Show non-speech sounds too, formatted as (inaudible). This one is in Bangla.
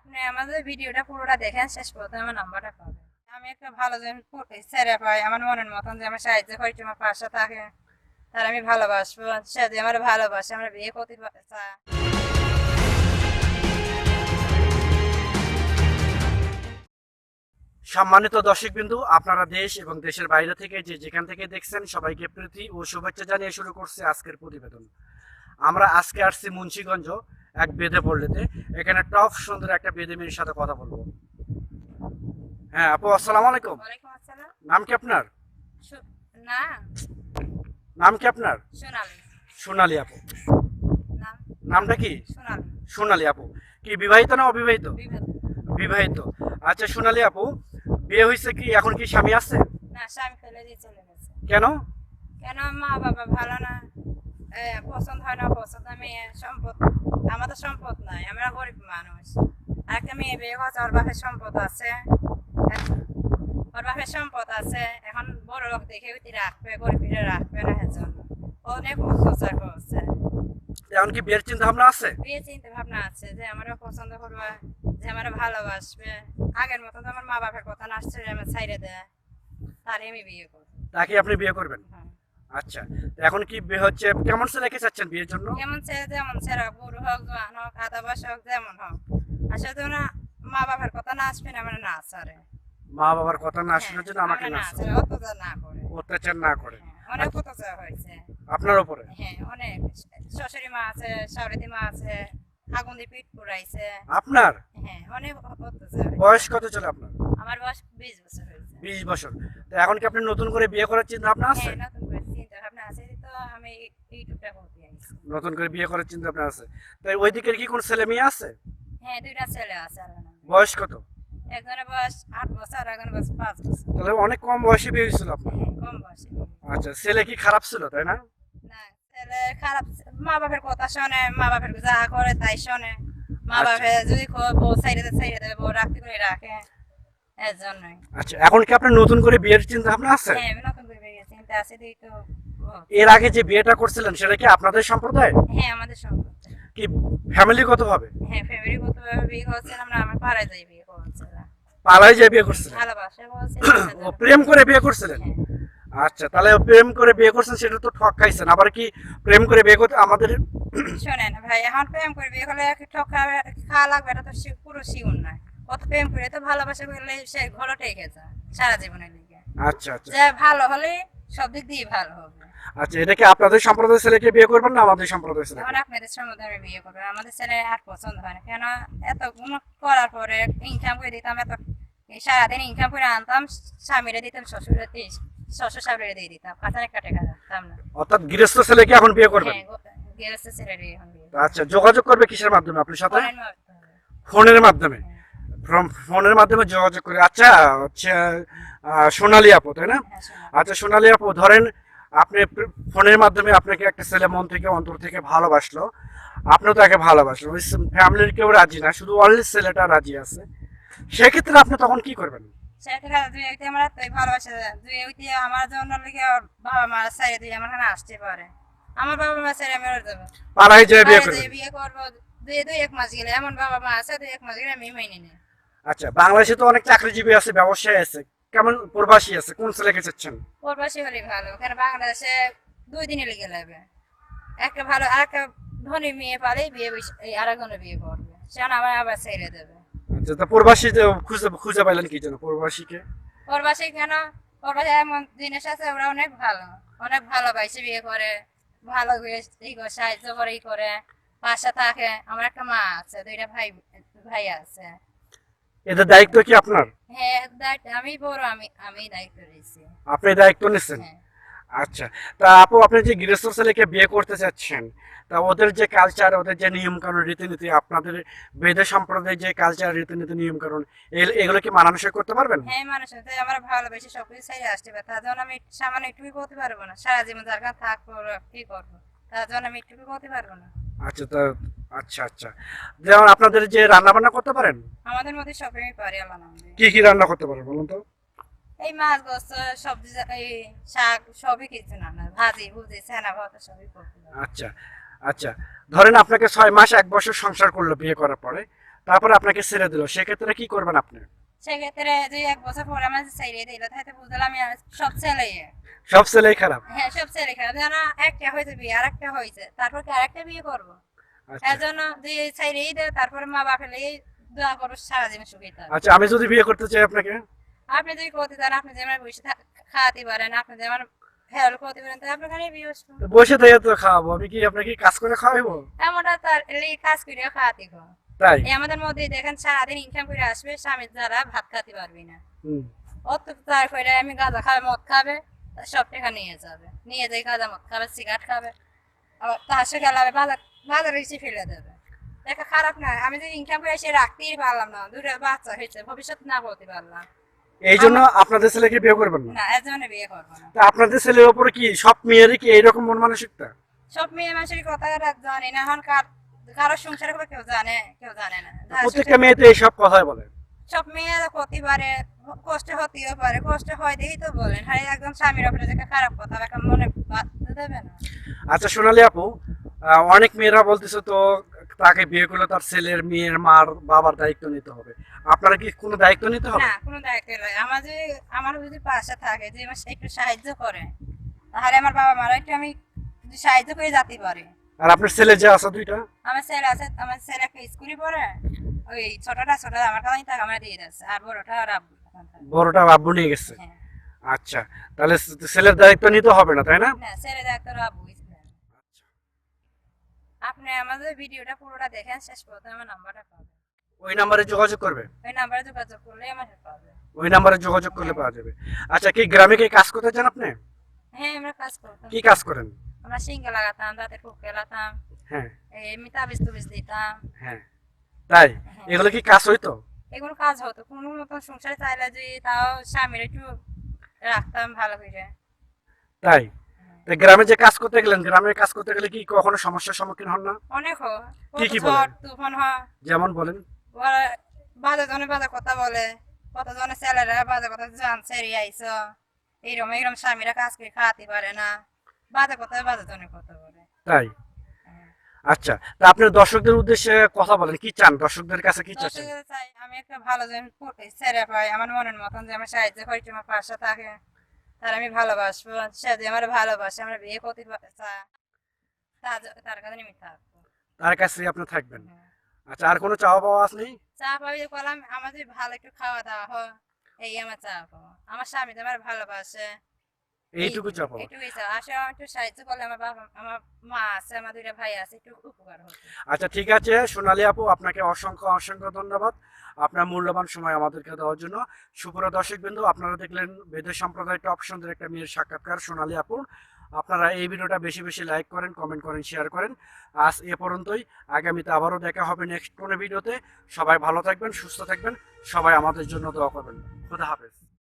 আপনি আমাদের ভিডিওটা পুরোটা দেখেন, শেষ পর্যন্ত আমার নাম্বারটা পাবেন। আমি একটা ভালো যে ছেড়ে পাই আমার মনের মতন যে আমার সাহায্য করে আমার পাশে থাকে, তার আমি ভালোবাসবো। সে যে আমার ভালোবাসে, আমরা বিয়ে করতে চাই সম্মানিত দর্শক বিন্দু আপনারা দেশ এবং দেশের বাইরে থেকে যে যেখান থেকে দেখছেন, সবাইকে প্রীতি ও শুভেচ্ছা জানিয়ে শুরু করছে আজকের প্রতিবেদন। আমরা আজকে আসছি মুন্সিগঞ্জ এক বেদে পড়লেতে এখানে টপ সুন্দর একটা বেদে মেয়ের সাথে কথা বলব। হ্যাঁ আপু আসসালামু আলাইকুম। নাম কি আপনার? না। নাম কি আপনার? সোনালি। সোনালী আপু। নাম? নামটা কি? সোনালি। সোনালী আপু। কি বিবাহিত না অবিবাহিত? বিবাহিত। আচ্ছা সোনালী আপু বিয়ে হয়েছে কি এখন কি স্বামী আছে? না স্বামী ফেলে দিয়ে চলে গেছে। কেন? কেন মা বাবা ভালো না? পছন্দ হয় না পছন্দ মেয়ে সম্পদ। আমাদের সম্পদ নাই আমরা গরিব মানুষ। একটা মেয়ে বিয়ে করছে ওর বাপের সম্পদ আছে। ওর বাপের সম্পদ আছে। এখন বড় লোক দেখে উঠি রাখবে গরিবীরা রাখবে না এজন্য অনেক অত্যাচার করছে। এখন কি বিয়ের চিন্তা ভাবনা আছে? বিয়ে চিন্তা ভাবনা আছে যে আমারও পছন্দ করবে যে আমার ভালোবাসবে। আগের মতো তো আমার মা বাপের কথা না আসছে আমার ছাইরে দেয়। তারে আমি বিয়ে করব। তাকে আপনি বিয়ে করবেন? হ্যাঁ। আচ্ছা এখন কি হচ্ছে কেমন ছেলে রেখে চাচ্ছেন বিয়ের জন্য? কেমন ছেলে যেমন ছেলে বুড়ো হোক জোয়ান হোক আধা বয়স হোক যেমন হোক। আসলে তো না মা বাবার কথা না আসবে না মানে না আসারে মা বাবার কথা না শোনার জন্য আমাকে না না অত্যাচার না করে। অত্যাচার না করে। হ্যাঁ, অনেক অত্যাচার হয়েছে। আপনার উপরে? হ্যাঁ অনেক। শ্বশুরি মা আছে শাশুড়ি মা আছে আগুন দিয়ে পিঠ পুরাইছে আপনার? হ্যাঁ অনেক অত্যাচার বয়স কত চলে আপনার? আমার বয়স বিশ বছর হয়েছে। বিশ বছর। তো এখন কি আপনি নতুন করে বিয়ে করার চিন্তা আছে হ্যাঁ নতুন করে চিন্তা ভাবনা আছে তো আমি ইউটিউবটা করতে আইছি নতুন করে বিয়ে করার চিন্তা ভাবনা আছে। তাই ওই দিকের কি কোন ছেলে মেয়ে আছে? হ্যাঁ দুইটা ছেলে আছে বয়স কত? একজনের বয়স আট বছর আর একজনের বয়স পাঁচ বছর। তাহলে অনেক কম বয়সে বিয়ে হয়েছিল আপনার। হ্যাঁ কম বয়সে। আচ্ছা ছেলে কি খারাপ ছিল তাই না? না ছেলে খারাপ মা বাপের কথা শোনে মা বাপের যা করে তাই শোনে। মা আচ্ছা। বাপের যদি কয় বউ সাইডে সাইডে দেবে বউ রাখতে করে রাখে। এর জন্যই। আচ্ছা এখন কি আপনার নতুন করে বিয়ের চিন্তা ভাবনা আছে? হ্যাঁ নতুন করে বেরিয়ে চিন্তা আছে তো এর আগে যে বিয়েটা করছিলেন সেটা কি আপনাদের সম্প্রদায়? হ্যাঁ আমাদের সম্প্রদায়। কি ফ্যামিলিগত ভাবে? হ্যাঁ ফ্যামিলি কত বিয়ে করছিলাম আমরা আমার পাড়ায় যাই বিয়ে করছিলাম পালায় যে বিয়ে করছিলেন? (coughs) ও প্রেম করে বিয়ে করছিলেন? হ্যাঁ। আচ্ছা তাহলে প্রেম করে বিয়ে করছেন সেটা তো ঠক খাইছেন আবার কি প্রেম করে বিয়ে করতে আমাদের (coughs) শোনেন ভাই এখন প্রেম করে বিয়ে করলে ঠকা খাওয়া লাগবে এটা তো সি- পুরো শিউন না কত প্রেম করে তো ভালোবাসা করলে সে ঘরে টেকে যায় সারা জীবনের লিগে আচ্ছা আচ্ছা। যে ভালো হলে সব দিক দিয়ে ভালো হবে। আচ্ছা এটা কি আপনাদের সম্প্রদায়ের ছেলেকে বিয়ে করবেন না আমাদের সম্প্রদায়ের ছেলে? এখন আপনাদের আমি বিয়ে করব। আমাদের ছেলে আর পছন্দ হয় না। কেন এত গুণ করার পরে ইনকাম করে দিতাম এত সারাদিন ইনকাম করে আনতাম স্বামীরে দিতাম শ্বশুরে শ্বশুর শাশুড়ি দিয়ে দিতাম। কাটে দিতাম না। অর্থাৎ গৃহস্থ ছেলেকে এখন বিয়ে করবেন? হ্যাঁ গৃহস্থ ছেলে আচ্ছা যোগাযোগ করবে কিসের মাধ্যমে আপনার সাথে। ফোনের মাধ্যমে। ফোনের মাধ্যমে যোগাযোগ করে। আচ্ছা হচ্ছে সোনালী আপু তাই না? হ্যাঁ, আচ্ছা সোনালী আপু ধরেন আপনি ফোনের মাধ্যমে আপনাকে একটা ছেলে মন থেকে অন্তর থেকে ভালোবাসলো। আপনিও তাকে ভালোবাসলো ওই ফ্যামিলির কেউ রাজি না শুধু অনলি ছেলেটা রাজি আছে। সেক্ষেত্রে আপনি তখন কি করবেন? আমার বাবা মা আমি পালাই যেয়ে বিয়ে করব। দুই দুই এক মাস গেলে এমন বাবা মা আছে দুই এক মাস গেলে আমি মেনে নিই। আচ্ছা বাংলাদেশে তো অনেক চাকরিজীবী আছে ব্যবসায়ী আছে। কেমন প্রবাসী আছে? কোন ছেলেকে চাচ্ছেন? প্রবাসী হলে ভালো কারণ বাংলাদেশে দুই দিনে লেগে যাবে। একটা ভালো একটা ধনী মেয়ে পালেই বিয়ে এই আরেকজনের বিয়ে করবে সে আমার আবার ছেড়ে দেবে। আচ্ছা তা প্রবাসী খুঁজে খুঁজে পাইলেন কি জন্য প্রবাসীকে? প্রবাসী কেন? প্রবাসী এমন জিনিস আছে ওরা অনেক ভালো। অনেক ভালোবাসে বিয়ে করে ভালো ই করে সাহায্য করে ই করে পাশে থাকে। আমার একটা মা আছে দুইটা ভাই ভাই আছে। এদের দায়িত্ব কি আপনার? হ্যাঁ আমি বড় আমি আমি দায়িত্ব নিয়েছি। আপনি দায়িত্ব নিচ্ছেন হ্যাঁ। আচ্ছা তা আপু আপনি যে গৃহস্থ ছেলেকে বিয়ে করতে চাচ্ছেন তা ওদের যে কালচার ওদের যে নিয়ম কানুন রীতিনীতি আপনাদের বেদে সম্প্রদায়ের যে কালচার রীতিনীতি নিয়ম কানুন এ- এগুলো কি মানানসই করতে পারবেন? হ্যাঁ মানুষের সাথে আমার ভালোবেসে সবকিছু ছেড়ে আসতে পারে তার জন্য আমি সামান্য একটুকু করতে পারব না। সারা জীবন যার কাছে থাকব কি করব? তার জন্য আমি একটুকু করতে পারব না। আচ্ছা তা আচ্ছা আচ্ছা। যেমন আপনাদের যে রান্না বান্না করতে পারেন? আমাদের মধ্যে সবই পারি নাম। কি কি রান্না করতে পারেন বলুন তো? এই মাছ গোস্ত সবজি এই শাক সবই কিছু না না ভাজি ভুজি সেনা ভাত সবই করতে আচ্ছা আচ্ছা। ধরেন আপনাকে ছয় মাস এক বছর সংসার করল বিয়ে করার পরে। তারপর আপনাকে ছেড়ে দিল। সেক্ষেত্রে কি করবেন আপনি? সেক্ষেত্রে যে এক বছর পরে আমার ছেড়ে দিল। তাইতে বুঝলাম সব ছেলে সব ছেলেই খারাপ? হ্যাঁ সব ছেলে খারাপ। যেন একটা হয়েছে বিয়ে আর একটা হয়েছে। তারপর কি আরেকটা বিয়ে করব? আচ্ছা। যে ছেড়েই দেয় তারপরে মা বাপের লেগে দোয়া করব সারাদিন সুখী আচ্ছা আমি যদি বিয়ে করতে চাই আপনাকে? আপনি যদি করতে চান আপনি যেমন বসে খাওয়াতে পারেন আপনি যেমন হেল্প করতে পারেন তাহলে আপনার বিয়ে বসে থেকে তো খাওয়াবো আমি কি আপনাকে কাজ করে খাওয়াবো এমনটা তার লেগে কাজ করে খাওয়াতে গো। তাই? আমাদের মধ্যে দেখেন সারাদিন ইনকাম করে আসবে স্বামীর দ্বারা ভাত খেতে পারবি না। অত্যাচার করে আমি গাঁজা খাবে মদ খাবে সব টাকা নিয়ে যাবে। নিয়ে যাই গাঁজা মদ খাবে সিগারেট খাবে। আবার তার গেলাবে বাজার বাজারে এসে ফেলে দেবে। দেখা খারাপ না আমি ইনকাম করে এসে রাখতেই পারলাম না দুটো বাচ্চা হয়েছে ভবিষ্যৎ না বলতে পারলাম। এই জন্য আপনাদের ছেলেকে বিয়ে করবেন না? এর জন্য বিয়ে করব না। তা আপনাদের ছেলের উপরে কি সব মেয়েরই কি এইরকম মন মানসিকতা? সব মেয়ে মানুষের কথা জানি না এখন কার কারও সংসার করে কেউ জানে কেউ জানে না। প্রত্যেকটা মেয়েতে এইসব কথাই বলে। সব মেয়েরা করতে পারে কষ্ট হতেও পারে কষ্ট হয় দেখেই তো বলেন। হ্যাঁ একদম স্বামীর ওপরে যে খারাপ কথা একটা মনে বাঁধতে দেবে না। আচ্ছা সোনালি আপু অনেক মেয়েরা বলতেছে তো তাকে বিয়ে করলে তার ছেলের মেয়ের মার বাবার দায়িত্ব নিতে হবে। আপনারা কি কোনো দায়িত্ব নিতে হবে? না কোনো দায়িত্ব নয় আমার যদি আমার যদি পাশে থাকে যে আমার একটু সাহায্য করে তাহলে আমার বাবা মারা একটু আমি যদি সাহায্য করে যেতে পারি আর আপনার ছেলে যে আছে দুইটা? আমার ছেলে আছে আমার ছেলে একটা স্কুলে পড়ে ওই ছোটটা ছোটটা আমার কাছে থাকে আমার দিয়ে দিচ্ছে আর বড়টা আর আব্বু। বড়টা আব্বু নিয়ে গেছে। হ্যাঁ। আচ্ছা তাহলে ছেলের দায়িত্ব নিতে হবে না তাই না? না ছেলে ডাক্তার আব্বু আপনি আমাদের ভিডিওটা পুরোটা দেখেন শেষ পর্যন্ত আমার নাম্বারটা পাবেন। ওই নাম্বারে যোগাযোগ করবে? ওই নাম্বারে যোগাযোগ করলে আমার পাবে ওই নাম্বারে যোগাযোগ করলে পাওয়া যাবে। আচ্ছা কি গ্রামে কি কাজ করতে চান আপনি? হ্যাঁ আমরা কাজ করতাম। কি কাজ করেন? আমরা সিঙ্গা লাগাতাম দাঁতের কুক কেলাতাম হ্যাঁ। এই এমনি তাবিজ তুবিজ দিতাম। হ্যাঁ। তাই? হ্যাঁ। এগুলো কি কাজ হইতো? এগুলো কাজ হতো। কোনো মতন সংসারে চাইলে যে তাও স্বামীর একটু রাখতাম ভালো করে। তাই? গ্রামে যে কাজ করতে গেলেন গ্রামে কাজ করতে গেলে কি কখনো সমস্যার সম্মুখীন হন না? অনেক কি কি বলেন? তুফান হয়। যেমন বলেন। বাজে জনে বাজে কথা বলে। ছেলেরা বাজে কথা জান ছেড়ে এইরকম এইরকম স্বামীরা কাজ করে খাওয়াতে পারে না। বাজে কথা বাজে জনে কথা বলে। তাই? হ্যাঁ। আচ্ছা তা আপনার দর্শকদের উদ্দেশ্যে কথা বলেন কি চান? দর্শকদের কাছে কি চাচ্ছেন? আমি একটা ভালো ছেড়ে পাই আমার মনের মতন যে আমার সাহায্য করি আমার পাশে থাকে। তার আমি ভালোবাসবো। সে যে আমার ভালোবাসে আমরা বিয়ে করতে তার- কাছে আমি থাকব। তার কাছে আপনি থাকবেন? হ্যাঁ। আচ্ছা আর কোনো চাওয়া পাওয়া আছে? চা পাবি করলাম যদি ভালো একটু খাওয়া দাওয়া হয় এই আমার চা পাবো। আমার স্বামী তো আমার ভালোবাসে। এইটুকু চাওয়া পাওয়া? একটু ইচ্ছা আসলে আমার একটু সাহায্য করলে আমার বাবা আমার মা আছে আমার দুইটা ভাই আছে একটু উপকার হতো আচ্ছা ঠিক আছে সোনালী আপু আপনাকে অসংখ্য অসংখ্য ধন্যবাদ। আপনার মূল্যবান সময় আমাদেরকে দেওয়ার জন্য। সুপ্র দর্শক বিন্দু আপনারা দেখলেন বেদের সম্প্রদায় টপ সুন্দর একটা মেয়ের সাক্ষাৎকার। সোনালী আপুর আপনারা এই ভিডিওটা বেশি বেশি লাইক করেন কমেন্ট করেন শেয়ার করেন। আজ এ পর্যন্তই। আগামীতে আবারও দেখা হবে নেক্সট কোনো ভিডিওতে। সবাই ভালো থাকবেন, সুস্থ থাকবেন। সবাই আমাদের জন্য দোয়া করবেন। খুদা হাফেজ।